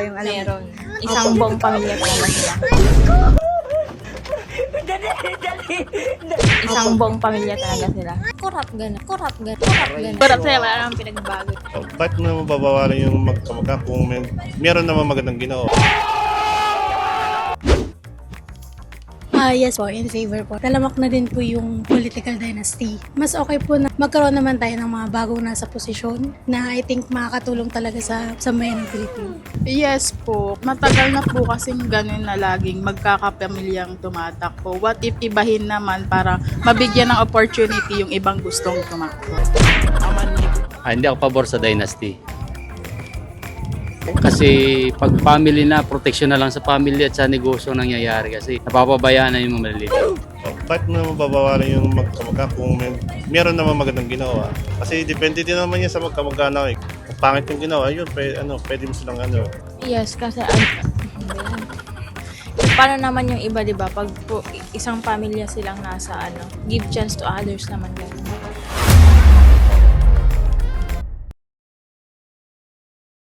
kayong alam? Meron. Isang buong pamilya talaga sila. Isang buong pamilya talaga sila. Kurap gana, kurap gana, kurap gana. Pero sila wala namang pinagbago. Bakit mo naman babawalan yung magkamagka kung may, meron naman magandang ginawa? Ah, yes po, in favor po. Talamak na din po yung political dynasty. Mas okay po na magkaroon naman tayo ng mga bagong nasa posisyon na I think makakatulong talaga sa sa mayan ng Pilipino. Yes po. Matagal na po kasing ganun na laging magkakapamilyang tumatakbo. What if ibahin naman para mabigyan ng opportunity yung ibang gustong tumakbo? Ah, hindi ako pabor sa dynasty. Kasi pag family na, protection na lang sa family at sa negosyo ang nangyayari kasi napapabayaan na yung mga maliliit. Bakit mo naman babawalan yung magkamagka kung may, meron naman magandang ginawa? Kasi depende din naman yan sa magkamagka na eh. Kung pangit yung ginawa, yun, pwede, ano, pwede mo silang ano. Yes, kasi ano, paano naman yung iba, di ba? Pag po, isang pamilya silang nasa ano, give chance to others naman ganun.